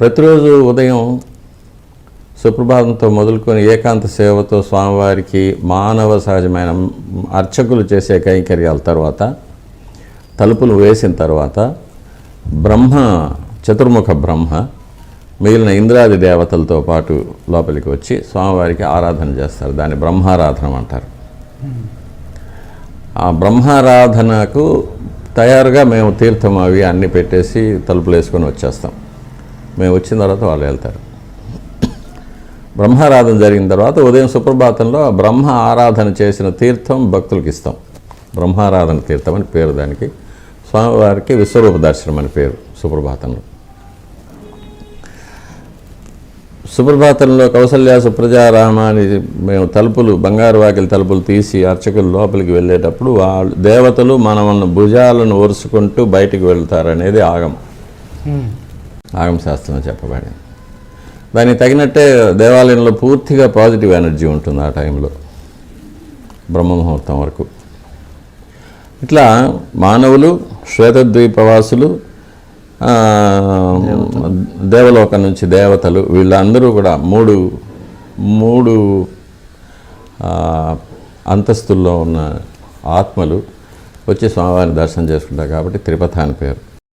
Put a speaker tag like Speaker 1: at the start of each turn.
Speaker 1: ప్రతిరోజు ఉదయం సుప్రభాతంతో మొదలుకొని ఏకాంత సేవతో స్వామివారికి మానవ సహజమైన అర్చకులు చేసే కైంకర్యాల తర్వాత తలుపులు వేసిన తర్వాత బ్రహ్మ చతుర్ముఖ బ్రహ్మ మిగిలిన ఇంద్రాది దేవతలతో పాటు లోపలికి వచ్చి స్వామివారికి ఆరాధన చేస్తారు. దాన్ని బ్రహ్మారాధన అంటారు. ఆ బ్రహ్మారాధనకు తయారుగా మేము తీర్థం అవి అన్నీ పెట్టేసి తలుపులు వేసుకొని వచ్చేస్తాం. మేము వచ్చిన తర్వాత వాళ్ళు వెళ్తారు. బ్రహ్మారాధన జరిగిన తర్వాత ఉదయం సుప్రభాతంలో ఆ బ్రహ్మ ఆరాధన చేసిన తీర్థం భక్తులకు ఇస్తాం. బ్రహ్మారాధన తీర్థం అని పేరు దానికి. స్వామివారికి విశ్వరూప దర్శనం అని పేరు సుప్రభాతంలో. సుప్రభాతంలో కౌసల్య సుప్రజారామ అని మేము తలుపులు బంగారు వాకిలి తలుపులు తీసి అర్చకులు లోపలికి వెళ్ళేటప్పుడు వాళ్ళు దేవతలు మనమన్న భుజాలను ఒరుసుకుంటూ బయటికి వెళ్తారనేది ఆగమం. శాస్త్రంలో చెప్పబడింది. దానికి తగినట్టే దేవాలయంలో పూర్తిగా పాజిటివ్ ఎనర్జీ ఉంటుంది ఆ టైంలో బ్రహ్మముహూర్తం వరకు. ఇట్లా మానవులు శ్వేతద్వీపవాసులు దేవలోకం నుంచి దేవతలు వీళ్ళందరూ కూడా మూడు మూడు అంతస్తుల్లో ఉన్న ఆత్మలు వచ్చి స్వామివారిని దర్శనం చేసుకుంటారు కాబట్టి తిరుపతి అని పేరు.